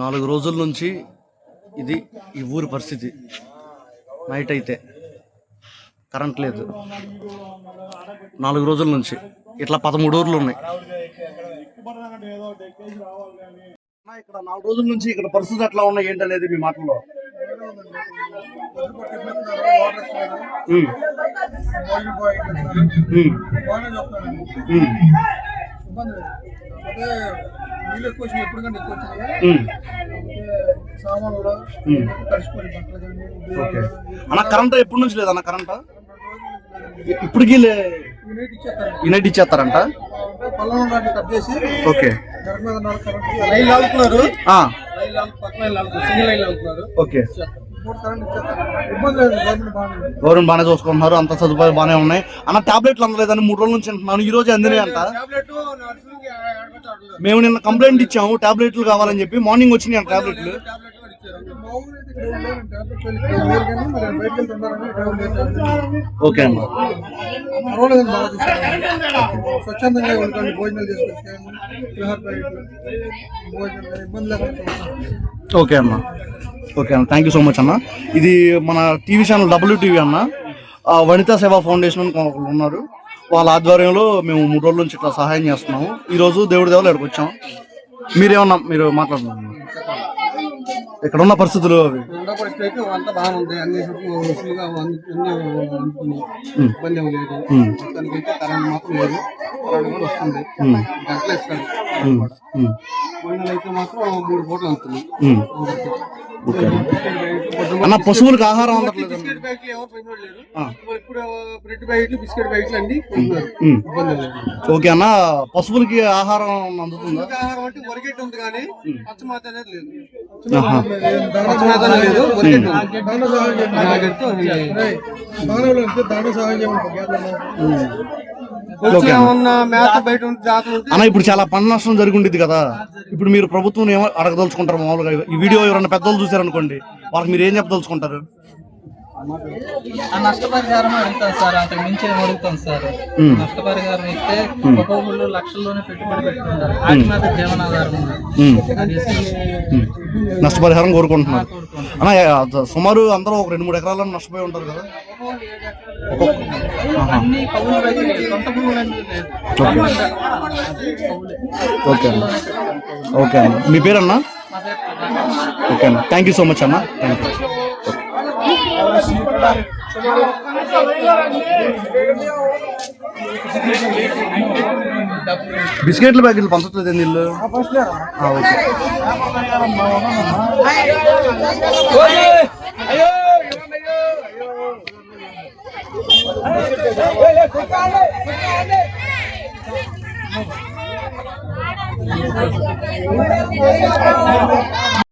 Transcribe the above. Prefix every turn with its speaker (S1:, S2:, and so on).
S1: నాలుగు రోజుల నుంచి ఇది ఈ ఊరి పరిస్థితి. నైట్ అయితే. కరెంట్ లేదు. నాలుగు రోజుల నుంచి. ఇట్లా పదమూడు ఊర్లు ఉన్నాయి. ఇక్కడ నాలుగు రోజుల నుంచి ఇక్కడ పరిస్థితి ఎట్లా ఉన్నాయి ఏంటనేది మీ మాటల్లో?
S2: నీళ్ళు ఎక్కువ వచ్చినాయి ఎప్పుడు కానీ ఎక్కువ వచ్చినాయి
S1: ఉమ్.
S2: సామాన్ కూడా
S1: ఉమ్.
S2: తడిసిపోయి బట్టలు కానీ
S1: ఓకే. అన్న కరెంట్ ఎప్పటి నుంచి లేదన్న కరెంట్? ఇప్పటికీ
S2: యూనిట్
S1: ఇచ్చేస్తారంట.
S2: కట్ చేసి
S1: ఓకే.
S2: మీద కరెంట్ లైన్ లాగుతున్నారు.
S1: ఆ,
S2: లైన్ లాగు పక్క లైన్ లాగుతున్నారు. సింగిల్ లైన్ లాగుతున్నారు.
S1: ఓకే.
S2: గవర్నమెంట్
S1: బాగానే చూసుకుంటున్నారు అంత సదుపాయాలు బాగానే ఉన్నాయి. అన్న టాబ్లెట్లు అందలేదని మూడు రోజుల నుంచి అంటున్నాను ఈ రోజు అందినాయి అంట. మేము నిన్న కంప్లైంట్ ఇచ్చాము టాబ్లెట్లు కావాలని చెప్పి. మార్నింగ్ వచ్చినాయి టాబ్లెట్లు ఓకే
S2: స్వచ్ఛందంగా భోజనాలు.
S1: ఓకే అన్న ఓకే అన్న థ్యాంక్ యూ సో మచ్ అన్న ఇది మన టీవీ ఛానల్ డబ్ల్యూ టీవీ అన్న వనితా సేవా ఫౌండేషన్ అని ఉన్నారు. వాళ్ళ ఆధ్వర్యంలో మేము మూడు రోజుల నుంచి ఇట్లా సహాయం చేస్తున్నాము. ఈ రోజు దేవుడి దేవులు ఇక్కడికి వచ్చాం మీరేమన్నా మీరు మాట్లాడుతున్నారు? ఇక్కడ ఉన్న పరిస్థితులు అవి?
S2: ఉండ పరిస్థితి అయితే అంతా బాగానే ఉంది. అన్ని వసూలుగా అన్ని అన్ని అనుకుని ఇబ్బంది ఏమి లేదు. మొత్తానికి అయితే కరెంట్ మాత్రం లేదు. కరెంట్ కూడా వస్తుంది. గంటలు ఇస్తాడు అయితే మాత్రం మూడు అవుతుంది
S1: అన్న. పశువులకు ఆహారం అందట్లేదు
S2: బిస్కెట్ ప్యాకెట్లు ఎవరు. ఇప్పుడు బ్రెడ్ ప్యాకెట్లు బిస్కెట్ ప్యాకెట్లు లేదు.
S1: ఓకే అన్న పశువులకి ఆహారం అందుతుందా?
S2: ఆహారం అంటే వరిగెట్ ఉంది కానీ పచ్చమాత అనేది లేదు.
S1: ఆహా.
S2: పచ్చమాత అనేది లేదు వరిగెట్ నాగెట్తో దాన సహాయం
S1: అన్న. ఇప్పుడు చాలా పంట నష్టం జరిగి ఉండేది కదా. ఇప్పుడు మీరు ప్రభుత్వం ఏమో అడగదలుచుకుంటారు మామూలుగా. ఈ వీడియో ఎవరైనా పెద్దలు చూసారనుకోండి వాళ్ళకి మీరు ఏం చెప్పదలుచుకుంటారు?
S3: నష్టపరిహారం అడుగుతాం సార్. అంతకు మించి ఏం అడుగుతాం సార్.
S1: ఉమ్.
S3: నష్టపరిహారం ఇస్తే ఒక్కొక్కళ్ళు లక్షల్లోనే పెట్టుబడి పెట్టుకుంటారు. వాటి మీద జీవనాధారం. ఉంది.
S1: ఉమ్,
S3: అది
S1: ఉమ్. నష్టపరిహారం కోరుకుంటున్నారు.
S3: కోరుకుంటున్నాం.
S1: అన్న సుమారు అందరూ ఒక రెండు మూడు ఎకరాలను నష్టపోయి ఉంటారు కదా. ఓకే. అన్న. ఓకే అన్న. మీ పేరన్నా. ఓకే అన్న. థ్యాంక్ యూ సో మచ్ అన్న. థ్యాంక్ యూ బిస్కెట్ల ప్యాకెట్లు పంచట్లేదు ఏంది ఇల్లు ఆ, ఓకే